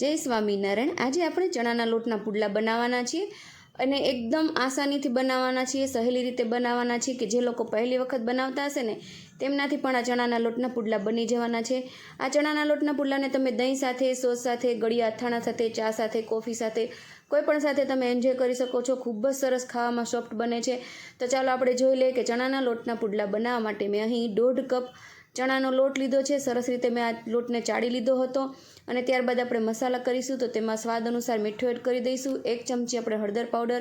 જય સ્વામિનારાયણ. આજે આપણે ચણાના લોટના પુડલા બનાવવાના છીએ અને એકદમ આસાનીથી બનાવવાના છીએ, સહેલી રીતે બનાવવાના છીએ કે જે લોકો પહેલી વખત બનાવતા હશે ને, તેમનાથી પણ આ ચણાના લોટના પુડલા બની જવાના છે. આ ચણાના લોટના પુડલાને તમે દહીં સાથે, સોસ સાથે, ગળિયા અથાણા સાથે, ચા સાથે, કોફી સાથે, કોઈ પણ સાથે તમે એન્જોય કરી શકો છો. ખૂબ જ સરસ ખાવામાં સોફ્ટ બને છે. તો ચાલો આપણે જોઈ લઈએ કે ચણાના લોટના પુડલા બનાવવા માટે મેં અહીં દોઢ કપ ચણાનો લોટ લીધો છે. સરસ રીતે મેં આ લોટને ચાળી લીધો હતો. અને ત્યારબાદ આપણે મસાલા કરીશું તો તેમાં સ્વાદ અનુસાર મીઠું એડ કરી દઈશું. એક ચમચી આપણે હળદર પાવડર,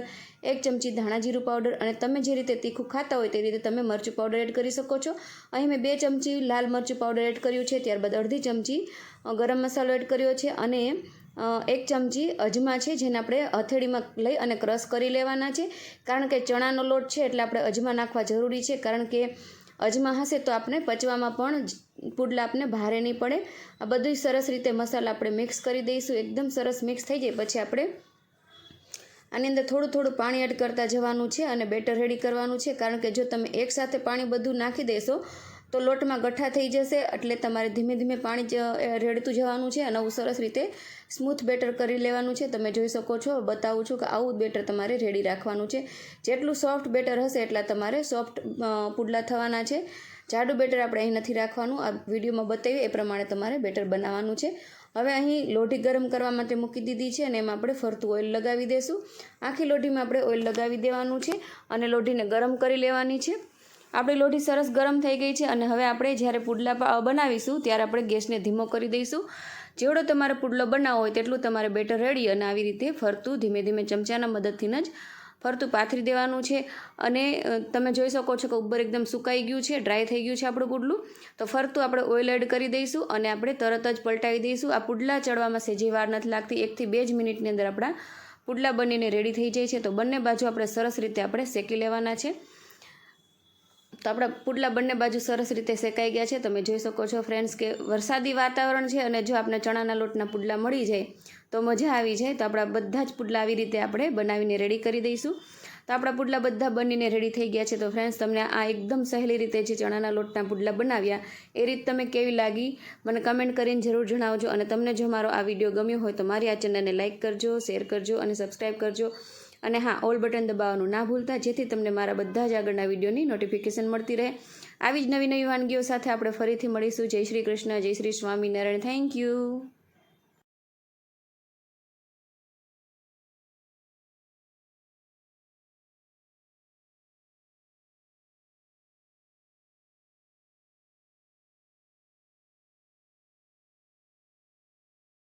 એક ચમચી ધાણા જીરું પાવડર અને તમે જે રીતે તીખું ખાતા હોય તે રીતે તમે મરચું પાવડર એડ કરી શકો છો. અહીં મેં બે ચમચી લાલ મરચું પાવડર એડ કર્યું છે. ત્યારબાદ અડધી ચમચી ગરમ મસાલો એડ કર્યો છે અને એક ચમચી અજમા છે જેને આપણે હથેળીમાં લઈ અને ક્રશ કરી લેવાના છે. કારણ કે ચણાનો લોટ છે એટલે આપણે અજમા નાખવા જરૂરી છે. કારણ કે અજમા હશે તો આપણે પચવામાં પણ પુડલા આપને ભારે નહીં પડે. આ બધું સરસ રીતે મસાલા આપણે મિક્સ કરી દઈશું. એકદમ સરસ મિક્સ થઈ જાય. પછી આપણે આની અંદર થોડું થોડું પાણી એડ કરતા જવાનું છે અને બેટર રેડી કરવાનું છે. કારણ કે જો તમે એકસાથે પાણી બધું નાખી દેશો તો લોટમાં ગઠ્ઠા થઈ જશે એટલે તમારે ધીમે ધીમે પાણી રેડતું જવાનું છે અને આવું સરસ રીતે સ્મૂથ બેટર કરી લેવાનું છે. તમે જોઈ શકો છો, બતાવું છું કે આવું બેટર તમારે રેડી રાખવાનું છે. જેટલું સોફ્ટ બેટર હશે એટલા તમારે સોફ્ટ પુડલા થવાના છે. જાડું બેટર આપણે અહીં નથી રાખવાનું. આ વિડીયોમાં બતાવ્યું એ પ્રમાણે તમારે બેટર બનાવવાનું છે. હવે અહીં લોઢી ગરમ કરવા માટે મૂકી દીધી છે અને એમાં આપણે ફરતું ઓઇલ લગાવી દઈશું આખી લોઢીમાં આપણે ઓઇલ લગાવી દેવાનું છે અને લોઢીને ગરમ કરી લેવાની છે. આપણી લોઢી સરસ ગરમ થઈ ગઈ છે અને હવે આપણે જ્યારે પુડલા બનાવીશું ત્યારે આપણે ગેસને ધીમો કરી દઈશું. જેવડો તમારે પુડલો બનાવવો હોય તેટલું તમારે બેટર રેડી અને આવી રીતે ફરતું ધીમે ધીમે ચમચાના મદદથી જ ફરતું પાથરી દેવાનું છે. અને તમે જોઈ શકો છો કે ઉપર એકદમ સુકાઈ ગયું છે, ડ્રાય થઈ ગયું છે આપણું પુડલું. તો ફરતું આપણે ઓઇલ એડ કરી દઈશું અને આપણે તરત જ પલટાવી દઈશું. આ પુડલા ચડવામાં સેજી વાર નથી લાગતી. એકથી બે જ મિનિટની અંદર આપણા પુડલા બનીને રેડી થઈ જાય છે. તો બંને બાજુ આપણે સરસ રીતે આપણે શેકી લેવાના છે. તો આપણા પુડલા બંને બાજુ સરસ રીતે શેકાઈ ગયા છે. તમે જોઈ શકો છો ફ્રેન્ડ્સ કે વરસાદી વાતાવરણ છે અને જો આપણે ચણાના લોટના પુડલા મળી જાય તો મજા આવી જાય. તો આપણા બધા જ પુડલા આવી રીતે આપણે બનાવીને રેડી કરી દઈશું. તો આપણા પુડલા બધા બનીને રેડી થઈ ગયા છે. તો ફ્રેન્ડ્સ તમને આ એકદમ સહેલી રીતે જે ચણાના લોટના પુડલા બનાવ્યા, એ રીત તમે કેવી લાગી? મને કમેન્ટ કરીને જરૂર જણાવજો અને તમને જો મારો આ વીડિયો ગમ્યો હોય તો મારી આ ચેનલને લાઇક કરજો શેર કરજો અને સબસ્ક્રાઈબ કરજો. અને હા, ઓલ બટન દબાવવાનું ના ભૂલતા, જેથી તમને મારા બધા જ આગળના વિડીયોની નોટિફિકેશન મળતી રહે. આવી જ નવી નવી વાનગીઓ સાથે આપણે ફરીથી મળીશું. જય શ્રી કૃષ્ણ, જય શ્રી સ્વામિનારાયણ. Thank you